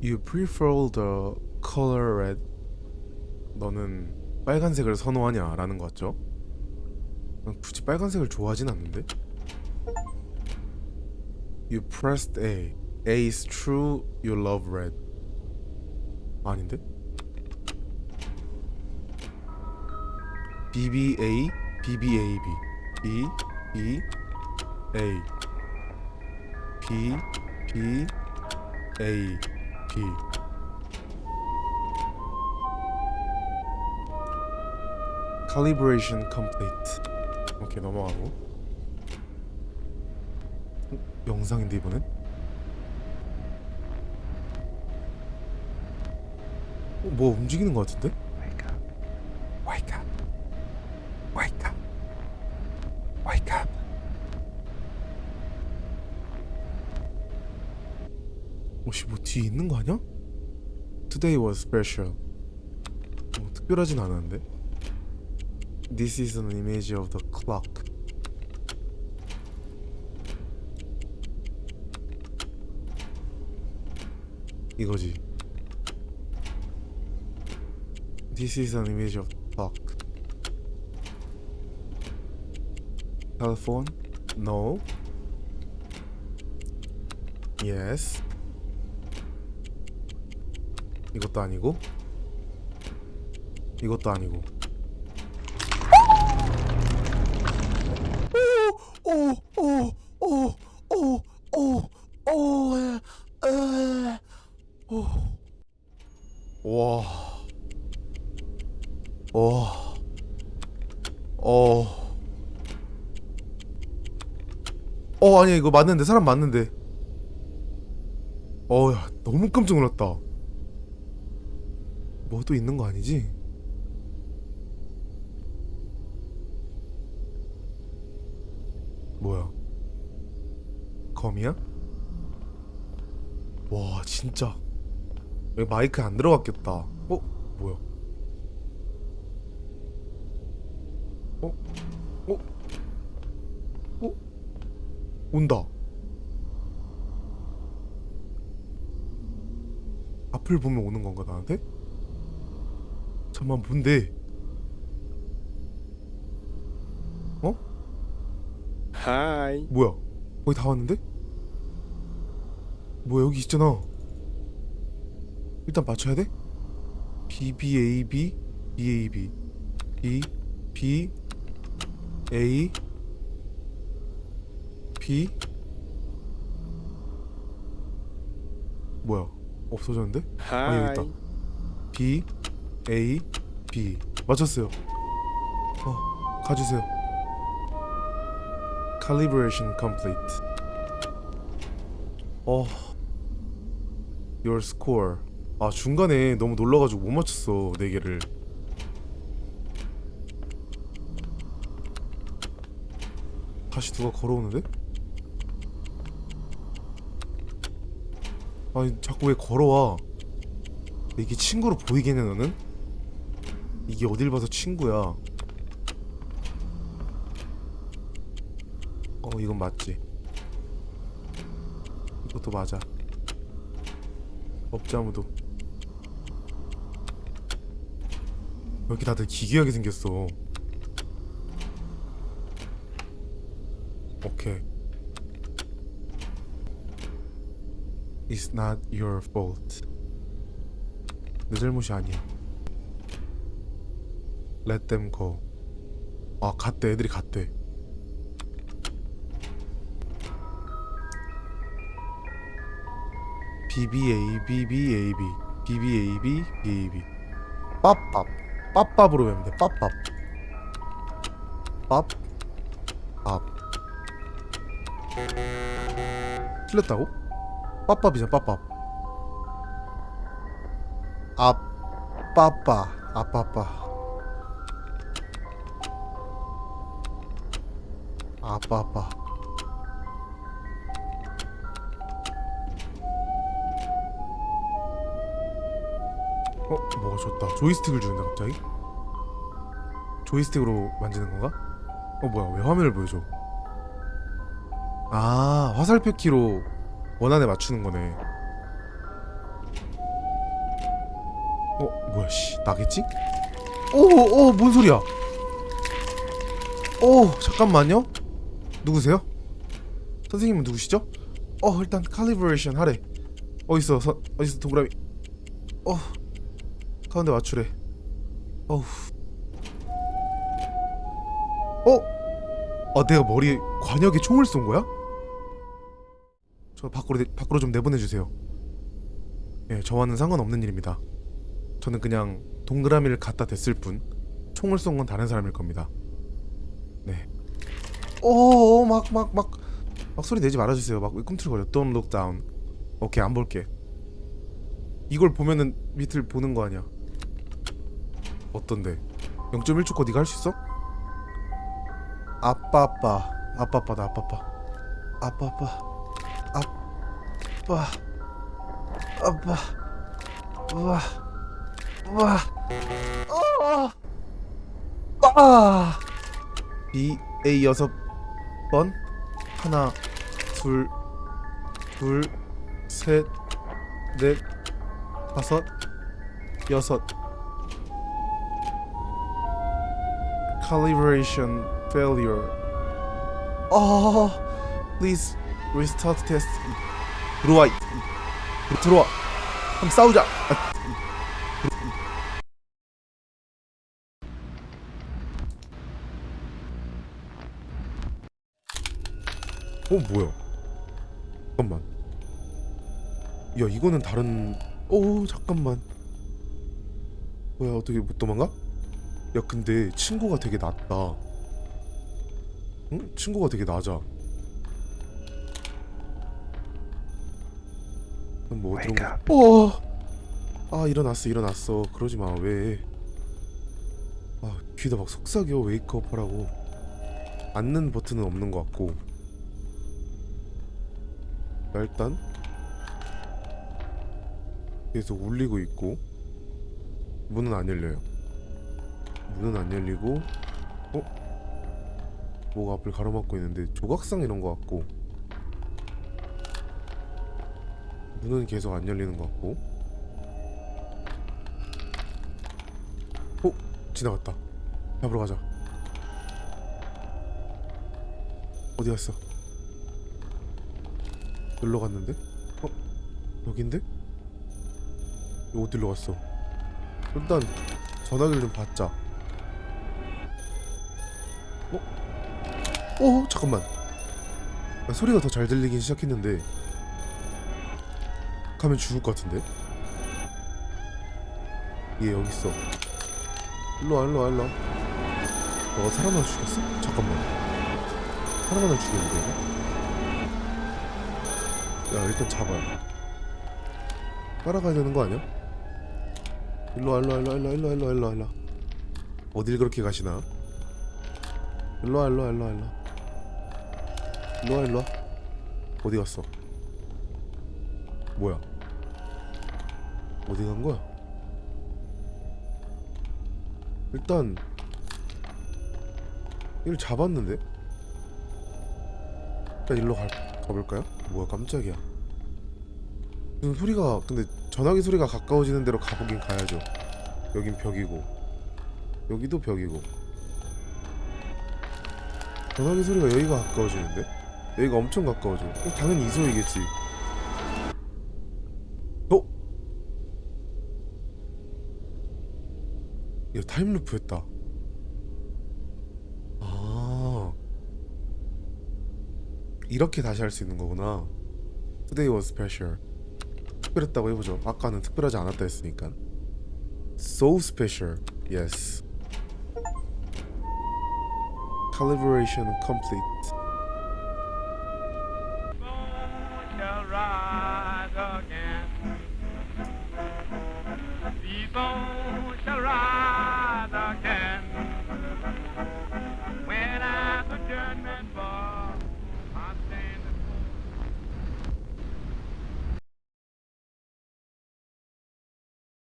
You prefer the color red. 너는 빨간색을 선호하냐라는 거 같죠? 난 굳이 빨간색을 좋아하진 않는데. You pressed A. A is true. You love red. 아닌데? BBA, BBAB, B, B, A, B, B, A, B. Calibration complete. 오케이 넘어가고. 어, 영상인데 이번엔? 어, 뭐 움직이는 것 같은데? Wake up. Wake up. Wake up. Wake up. 혹시 뭐 뒤에 있는 거 아니야? Today was special. 뭐 특별하진 않았는데. This is an image of the clock. 이거지. This is an image of the clock. Telephone? No. Yes. 이것도 아니고. 이것도 아니고. 와. 와. 어. 어, 아니 이거 맞는데 사람 맞는데. 어, 야, 너무 깜짝 놀랐다. 뭐 또 있는 거 아니지? 뭐야? 검이야? 와, 진짜. 여기 마이크 안 들어갔겠다. 어? 뭐야? 어? 어? 어? 온다. 앞을 보면 오는 건가 나한테? 잠만 뭔데? 어? 하이 뭐야? 거의 다 왔는데? 뭐야 여기 있잖아. 일단 맞춰야 돼? B B A B B A B B B A B 뭐야? 없어졌는데? 아 여기 있다. B A B 맞췄어요. 어 가주세요. Calibration complete. 어 Your score. 아 중간에 너무 놀라가지고 못 맞췄어 네 개를. 다시 누가 걸어오는데? 아니 자꾸 왜 걸어와? 이게 친구로 보이겠냐 너는? 이게 어딜 봐서 친구야? 어 이건 맞지? 이것도 맞아. 아무도. 왜 이렇게 다들 기괴하게 생겼어? 오케이. It's not your fault. 내 잘못이 아니야. Let them go. 아 갔대. 애들이 갔대. BBA BBAB BBAB BAB 빠밥 빠밥으로 외우면 돼. 빠밥. 밥 틀렸다고? 빠밥이잖아 빠밥. 아빠빠 아빠빠 아빠빠 어? 뭐가 좋다 조이스틱을 주는데 갑자기? 조이스틱으로 만지는 건가? 어 뭐야 왜 화면을 보여줘 아 화살표 키로 원안에 맞추는 거네 어 뭐야 씨 나겠지? 오오뭔 소리야? 오 잠깐만요. 누구세요? 선생님은 누구시죠? 어 일단 칼리브레이션 하래. 어딨어 서, 어딨어 동그라미. 어 가운데 맞추래. 어우. 어? 아 내가 머리에 관역에 총을 쏜 거야? 저 밖으로 내, 밖으로 좀 내보내 주세요. 예, 저와는 상관없는 일입니다. 저는 그냥 동그라미를 갖다 댔을 뿐 총을 쏜 건 다른 사람일 겁니다. 네. 오, 막막 막 막 소리 내지 말아 주세요. 막 꿈틀거려. Don't look down. 오케이, 안 볼게. 이걸 보면은 밑을 보는 거 아니야. 어떤데? 0.1초 거 네가 할 수 있어? 아빠 아빠 아빠 아빠다 아빠 아빠 아빠 아빠 아빠 아빠 우와 우와 아 아. B A 여섯 번 하나 둘 둘 셋 넷 다섯 여섯 calibration failure. 아, please restart test. 들어와. 이- 들어와. 한번 싸우자. 아, 어 뭐야? 잠깐만. 야 이거는 다른. 오 잠깐만. 뭐야 어떻게 못 도망가? 야 근데 친구가 되게 낮다. 응? 친구가 되게 낮아. 뭐 어디로? 어. 아 일어났어 일어났어. 그러지 마 왜? 아 귀에다 막 속삭여 웨이크업 하라고. 앉는 버튼은 없는 것 같고. 자, 일단 계속 울리고 있고 문은 안 열려요. 문은 안 열리고 어? 뭐가 앞을 가로막고 있는데 조각상 이런 거 같고 문은 계속 안 열리는 것 같고 어? 지나갔다 잡으러 가자 어디 갔어? 놀러 갔는데? 어? 여긴데? 어디로 갔어? 일단 전화기를 좀 받자 어? 어? 잠깐만 아, 소리가 더 잘 들리긴 시작했는데 가면 죽을 것 같은데? 얘 여기 있어 일로와 일로와 일로와 너가 사람 하나 죽였어? 잠깐만 사람 하나 죽였는데? 야 일단 잡아요 따라가야 되는 거 아니야? 일로와 일로와 일로와 일로와 일로와 일로와 일로와 일로와 어딜 그렇게 가시나? 일로와 일로와 일로와 일로와 일로와 일로와 어디 갔어? 뭐야? 어디 간 거야? 일단 이를 잡았는데? 일단 일로 가, 가볼까요? 뭐야 깜짝이야 무슨 소리가 근데 전화기 소리가 가까워지는 대로 가보긴 가야죠 여긴 벽이고 여기도 벽이고 전화기 소리가 여기가 가까워지는데? 여기가 엄청 가까워져 그럼 당연히 이 소리겠지 어? 야 타임루프 했다 아 이렇게 다시 할 수 있는 거구나 Today was special 특별했다고 해보죠 아까는 특별하지 않았다 했으니까 So special Yes Calibration complete